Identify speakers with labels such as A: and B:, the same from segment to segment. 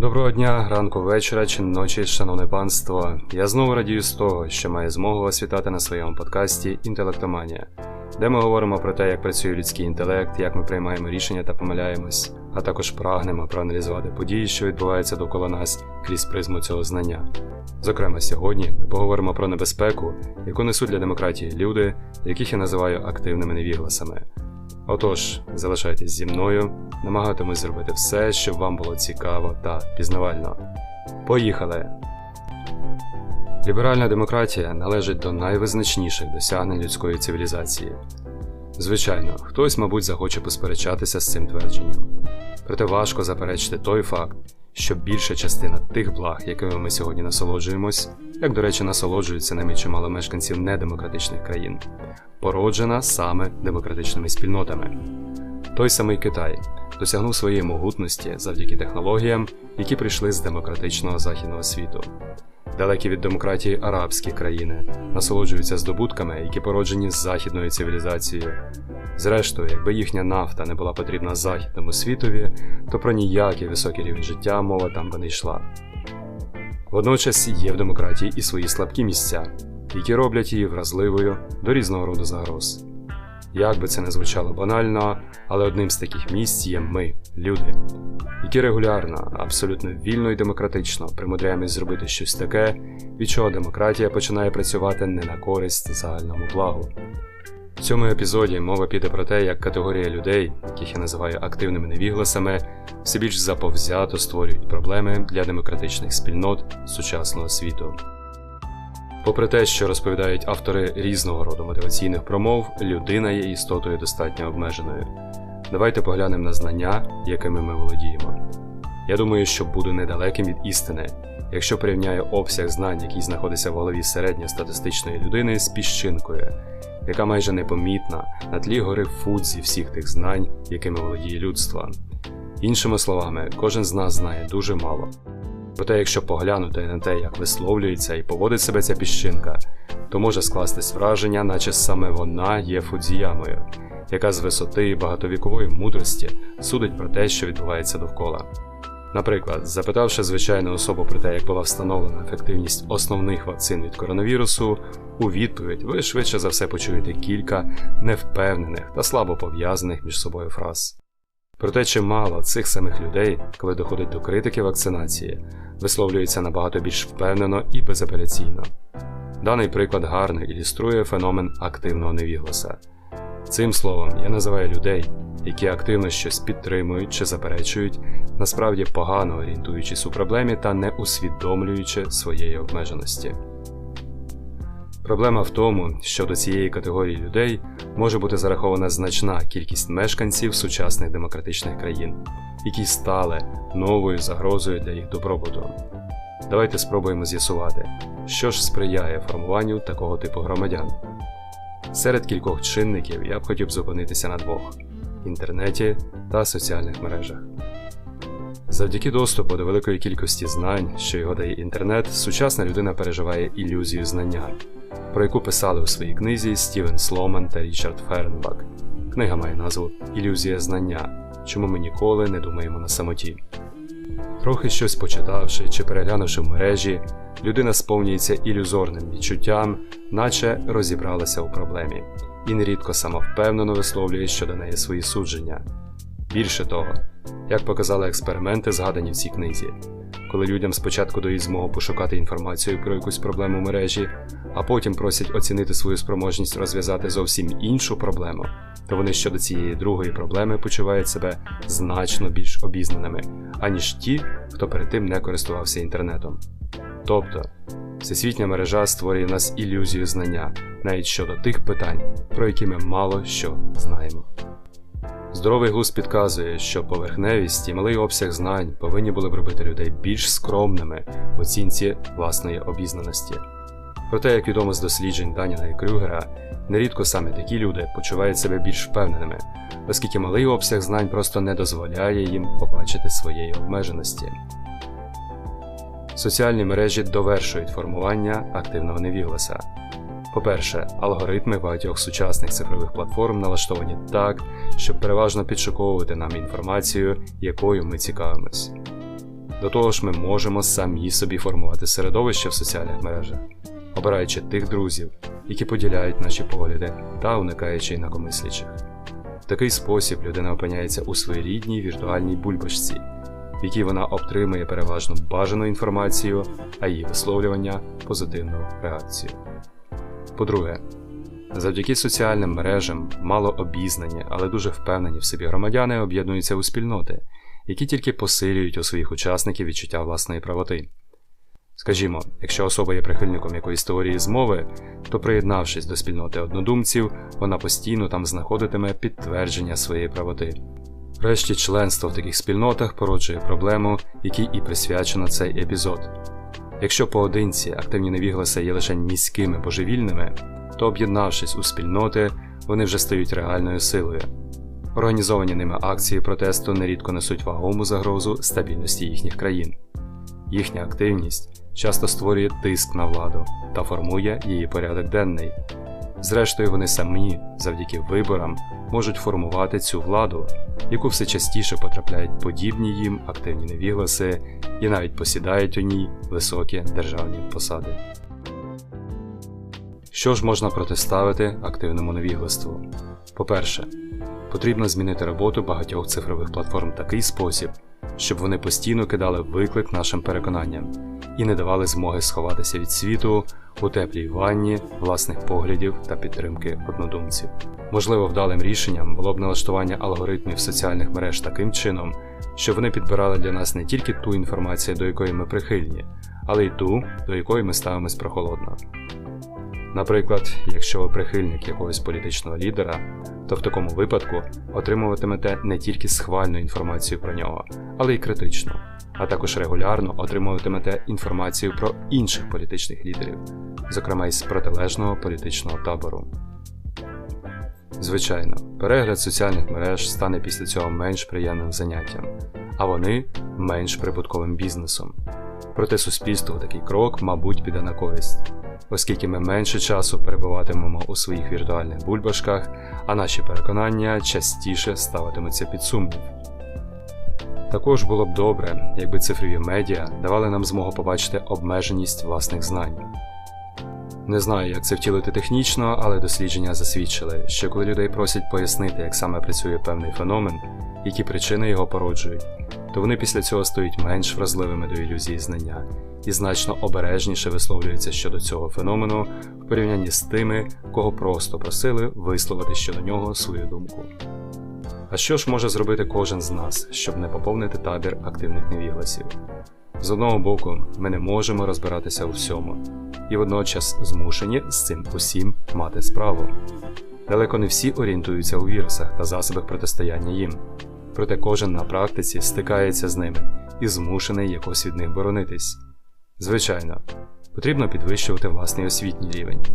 A: Доброго дня, ранку, вечора чи ночі, шановне панство. Я знову радію з того, що маю змогу вас вітати на своєму подкасті Інтелектоманія, де ми говоримо про те, як працює людський інтелект, як ми приймаємо рішення та помиляємось, а також прагнемо проаналізувати події, що відбуваються довкола нас крізь призму цього знання. Зокрема, сьогодні ми поговоримо про небезпеку, яку несуть для демократії люди, яких я називаю активними невігласами. Отож, залишайтесь зі мною, намагатимусь зробити все, щоб вам було цікаво та пізнавально. Поїхали! Ліберальна демократія належить до найвизначніших досягнень людської цивілізації. Звичайно, хтось, мабуть, захоче посперечатися з цим твердженням. Проте важко заперечити той факт, що більша частина тих благ, якими ми сьогодні насолоджуємось, як, до речі, насолоджуються ними чимало мешканців недемократичних країн, породжена саме демократичними спільнотами. Той самий Китай досягнув своєї могутності завдяки технологіям, які прийшли з демократичного західного світу. Далекі від демократії арабські країни насолоджуються здобутками, які породжені з західною цивілізацією. Зрештою, якби їхня нафта не була потрібна західному світові, то про ніякий високий рівень життя мова там би не йшла. Водночас є в демократії і свої слабкі місця, які роблять її вразливою до різного роду загроз. Як би це не звучало банально, але одним з таких місць є ми, люди, які регулярно, абсолютно вільно і демократично примудряємось зробити щось таке, від чого демократія починає працювати не на користь загальному благу. В цьому епізоді мова піде про те, як категорія людей, яких я називаю активними невігласами, все більш заповзято створюють проблеми для демократичних спільнот сучасного світу. Попри те, що розповідають автори різного роду мотиваційних промов, людина є істотою достатньо обмеженою. Давайте поглянемо на знання, якими ми володіємо. Я думаю, що буду недалеким від істини, якщо порівняю обсяг знань, який знаходиться в голові середньостатистичної людини з піщинкою, яка майже непомітна на тлі гори Фудзі всіх тих знань, якими володіє людство. Іншими словами, кожен з нас знає дуже мало. Проте, якщо поглянути на те, як висловлюється і поводить себе ця піщинка, то може скластись враження, наче саме вона є Фудзіямою, яка з висоти багатовікової мудрості судить про те, що відбувається довкола. Наприклад, запитавши звичайну особу про те, як була встановлена ефективність основних вакцин від коронавірусу, у відповідь ви швидше за все почуєте кілька невпевнених та слабо пов'язаних між собою фраз. Проте чимало цих самих людей, коли доходить до критики вакцинації, висловлюється набагато більш впевнено і безапеляційно. Даний приклад гарно ілюструє феномен активного невігласа. Цим словом я називаю людей, які активно щось підтримують чи заперечують, насправді погано орієнтуючись у проблемі та не усвідомлюючи своєї обмеженості. Проблема в тому, що до цієї категорії людей може бути зарахована значна кількість мешканців сучасних демократичних країн, які стали новою загрозою для їх добробуту. Давайте спробуємо з'ясувати, що ж сприяє формуванню такого типу громадян. Серед кількох чинників я б хотів зупинитися на двох інтернеті та соціальних мережах. Завдяки доступу до великої кількості знань, що його дає інтернет, сучасна людина переживає ілюзію знання, про яку писали у своїй книзі Стівен Сломан та Річард Фернбак. Книга має назву Ілюзія знання, чому ми ніколи не думаємо на самоті. Трохи щось почитавши чи переглянувши в мережі, людина сповнюється ілюзорним відчуттям, наче розібралася у проблемі, і нерідко самовпевнено висловлює щодо неї свої судження. Більше того, як показали експерименти, згадані в цій книзі, коли людям спочатку дають змогу пошукати інформацію про якусь проблему в мережі, а потім просять оцінити свою спроможність розв'язати зовсім іншу проблему, то вони щодо цієї другої проблеми почувають себе значно більш обізнаними, аніж ті, хто перед тим не користувався інтернетом. Тобто, всесвітня мережа створює в нас ілюзію знання навіть щодо тих питань, про які ми мало що знаємо. Здоровий глузд підказує, що поверхневість і малий обсяг знань повинні були б робити людей більш скромними в оцінці власної обізнаності. Проте, як відомо з досліджень Даніна і Крюгера, нерідко саме такі люди почувають себе більш впевненими, оскільки малий обсяг знань просто не дозволяє їм побачити своєї обмеженості. Соціальні мережі довершують формування активного невігласа. По-перше, алгоритми багатьох сучасних цифрових платформ налаштовані так, щоб переважно підшуковувати нам інформацію, якою ми цікавимось. До того ж, ми можемо самі собі формувати середовище в соціальних мережах, обираючи тих друзів, які поділяють наші погляди та уникаючи інакомислячих. В такий спосіб людина опиняється у своєрідній віртуальній бульбашці, в якій вона отримує переважно бажану інформацію, а її висловлювання позитивну реакцію. По-друге, завдяки соціальним мережам мало обізнані, але дуже впевнені в собі громадяни об'єднуються у спільноти, які тільки посилюють у своїх учасників відчуття власної правоти. Скажімо, якщо особа є прихильником якоїсь теорії змови, то приєднавшись до спільноти однодумців, вона постійно там знаходитиме підтвердження своєї правоти. Врешті членство в таких спільнотах породжує проблему, якій і присвячено цей епізод. Якщо поодинці активні невігласи є лише міськими божевільними, то об'єднавшись у спільноти, вони вже стають реальною силою. Організовані ними акції протесту нерідко несуть вагому загрозу стабільності їхніх країн. Їхня активність часто створює тиск на владу та формує її порядок денний. Зрештою, вони самі, завдяки виборам, можуть формувати цю владу, яку все частіше потрапляють подібні їм активні невігласи і навіть посідають у ній високі державні посади. Що ж можна протиставити активному невігластву? По-перше, потрібно змінити роботу багатьох цифрових платформ в такий спосіб, щоб вони постійно кидали виклик нашим переконанням і не давали змоги сховатися від світу у теплій ванні власних поглядів та підтримки однодумців. Можливо, вдалим рішенням було б налаштування алгоритмів соціальних мереж таким чином, щоб вони підбирали для нас не тільки ту інформацію, до якої ми прихильні, але й ту, до якої ми ставимось прохолодно. Наприклад, якщо ви прихильник якогось політичного лідера, то в такому випадку отримуватимете не тільки схвальну інформацію про нього, але й критичну, а також регулярно отримуватимете інформацію про інших політичних лідерів, зокрема із протилежного політичного табору. Звичайно, перегляд соціальних мереж стане після цього менш приємним заняттям, а вони менш прибутковим бізнесом. Проте суспільству такий крок, мабуть, піде на користь, оскільки ми менше часу перебуватимемо у своїх віртуальних бульбашках, а наші переконання частіше ставитимуться під сумнів. Також було б добре, якби цифрові медіа давали нам змогу побачити обмеженість власних знань. Не знаю, як це втілити технічно, але дослідження засвідчили, що коли людей просять пояснити, як саме працює певний феномен, які причини його породжують, то вони після цього стають менш вразливими до ілюзії знання і значно обережніше висловлюються щодо цього феномену в порівнянні з тими, кого просто просили висловити щодо нього свою думку. А що ж може зробити кожен з нас, щоб не поповнити табір активних невігласів? З одного боку, ми не можемо розбиратися у всьому, і водночас змушені з цим усім мати справу. Далеко не всі орієнтуються у вірусах та засобах протистояння їм, проте кожен на практиці стикається з ними і змушений якось від них боронитись. Звичайно, потрібно підвищувати власний освітній рівень,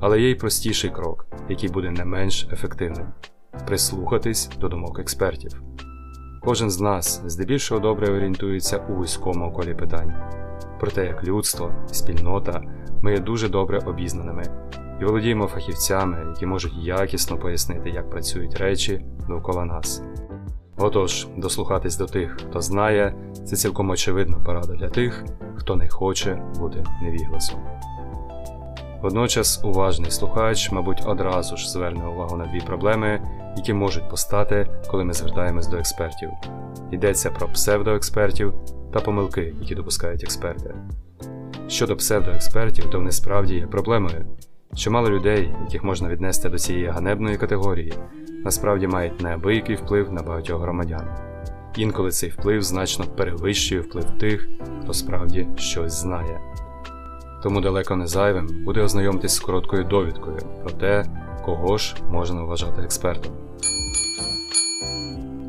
A: але є й простіший крок, який буде не менш ефективним прислухатись до думок експертів. Кожен з нас здебільшого добре орієнтується у вузькому колі питань. Проте, як людство, спільнота, ми є дуже добре обізнаними і володіємо фахівцями, які можуть якісно пояснити, як працюють речі довкола нас. Отож, дослухатись до тих, хто знає, це цілком очевидна порада для тих, хто не хоче бути невігласом. Водночас уважний слухач, мабуть, одразу ж зверне увагу на дві проблеми, які можуть постати, коли ми звертаємось до експертів. Йдеться про псевдоекспертів та помилки, які допускають експерти. Щодо псевдоекспертів, то вони справді є проблемою. Чимало людей, яких можна віднести до цієї ганебної категорії, насправді мають неабиякий вплив на багатьох громадян. Інколи цей вплив значно перевищує вплив тих, хто справді щось знає. Тому далеко не зайвим буде ознайомитись з короткою довідкою про те, кого ж можна вважати експертом.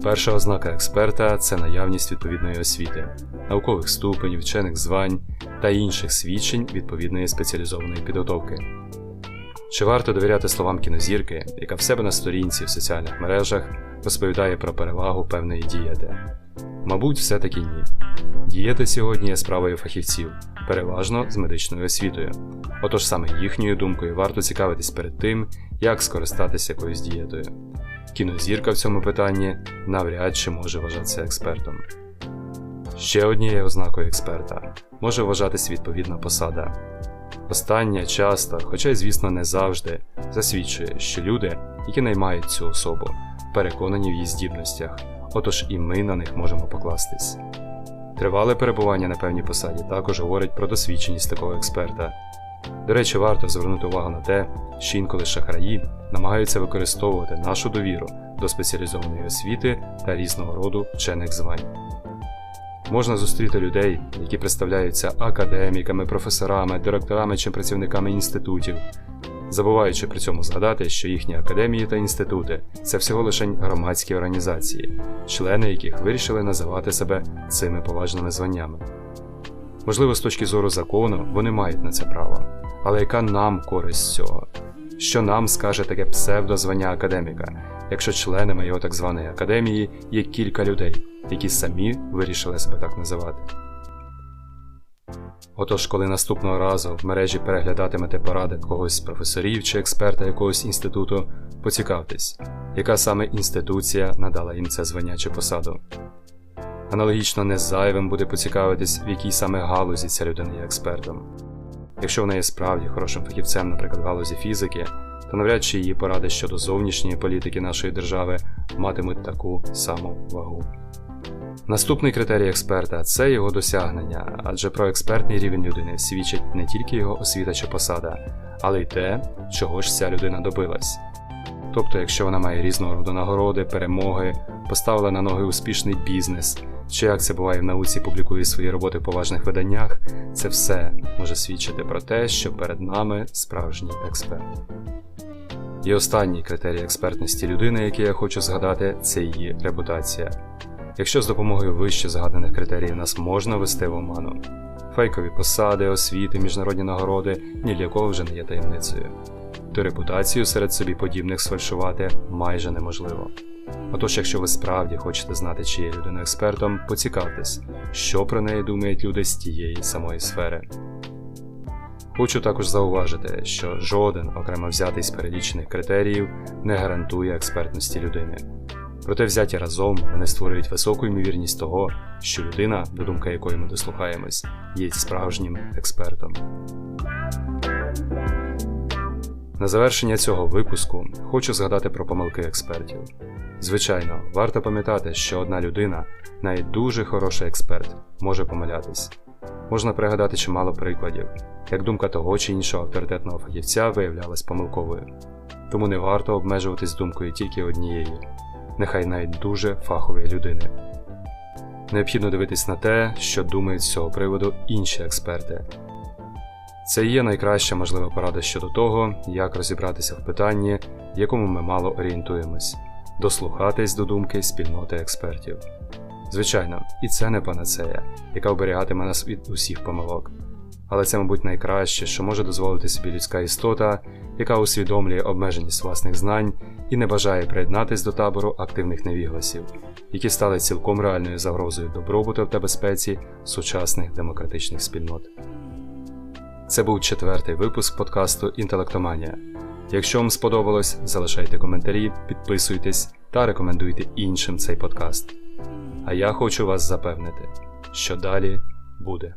A: Перша ознака експерта це наявність відповідної освіти, наукових ступенів, вчених звань та інших свідчень відповідної спеціалізованої підготовки. Чи варто довіряти словам кінозірки, яка в себе на сторінці в соціальних мережах розповідає про перевагу певної дієти? Мабуть, все-таки ні. Дієта сьогодні є справою фахівців, переважно з медичною освітою. Отож саме їхньою думкою варто цікавитись перед тим, як скористатися якоюсь дієтою. Кінозірка в цьому питанні навряд чи може вважатися експертом. Ще однією ознакою експерта може вважатись відповідна посада. Останнє часто, хоча й звісно не завжди, засвідчує, що люди, які наймають цю особу, переконані в її здібностях, отож і ми на них можемо покластись. Тривале перебування на певній посаді також говорить про досвідченість такого експерта. До речі, варто звернути увагу на те, що інколи шахраї намагаються використовувати нашу довіру до спеціалізованої освіти та різного роду вчених звань. Можна зустріти людей, які представляються академіками, професорами, директорами чи працівниками інститутів, забуваючи при цьому згадати, що їхні академії та інститути це всього лише громадські організації, члени яких вирішили називати себе цими поважними званнями. Можливо, з точки зору закону вони мають на це право, але яка нам користь з цього? Що нам скаже таке псевдозвання академіка, якщо членами його так званої академії є кілька людей, які самі вирішили себе так називати? Отож, коли наступного разу в мережі переглядатимете поради когось з професорів чи експерта якогось інституту, поцікавтесь, яка саме інституція надала їм це звання чи посаду. Аналогічно не зайвим буде поцікавитись, в якій саме галузі ця людина є експертом. Якщо вона є справді хорошим фахівцем, наприклад, в галузі фізики, то навряд чи її поради щодо зовнішньої політики нашої держави матимуть таку саму вагу. Наступний критерій експерта це його досягнення, адже про експертний рівень людини свідчить не тільки його освіта чи посада, але й те, чого ж ця людина добилась. Тобто, якщо вона має різного роду нагороди, перемоги, поставила на ноги успішний бізнес, чи як це буває в науці, публікує свої роботи в поважних виданнях, це все може свідчити про те, що перед нами справжній експерт. І останній критерій експертності людини, який я хочу згадати, це її репутація. Якщо з допомогою вище згаданих критеріїв нас можна ввести в оману, фейкові посади, освіти, міжнародні нагороди ні для кого вже не є таємницею, то репутацію серед собі подібних сфальшувати майже неможливо. Отож, якщо ви справді хочете знати, чи є людина експертом, поцікавтесь, що про неї думають люди з тієї самої сфери. Хочу також зауважити, що жоден окремо взятий з перелічених критеріїв не гарантує експертності людини. Проте взяті разом вони створюють високу ймовірність того, що людина, до думки якої ми дослухаємось, є справжнім експертом. На завершення цього випуску хочу згадати про помилки експертів. Звичайно, варто пам'ятати, що одна людина, навіть дуже хороший експерт, може помилятись. Можна пригадати чимало прикладів, як думка того чи іншого авторитетного фахівця виявлялась помилковою. Тому не варто обмежуватись думкою тільки однієї, нехай навіть дуже фахової людини. Необхідно дивитись на те, що думають з цього приводу інші експерти. Це є найкраща можлива порада щодо того, як розібратися в питанні, якому ми мало орієнтуємось, дослухатись до думки спільноти експертів. Звичайно, і це не панацея, яка оберігатиме нас від усіх помилок. Але це, мабуть, найкраще, що може дозволити собі людська істота, яка усвідомлює обмеженість власних знань і не бажає приєднатись до табору активних невігласів, які стали цілком реальною загрозою добробуту та безпеці сучасних демократичних спільнот. Це був четвертий випуск подкасту Інтелектоманія. Якщо вам сподобалось, залишайте коментарі, підписуйтесь та рекомендуйте іншим цей подкаст. А я хочу вас запевнити, що далі буде.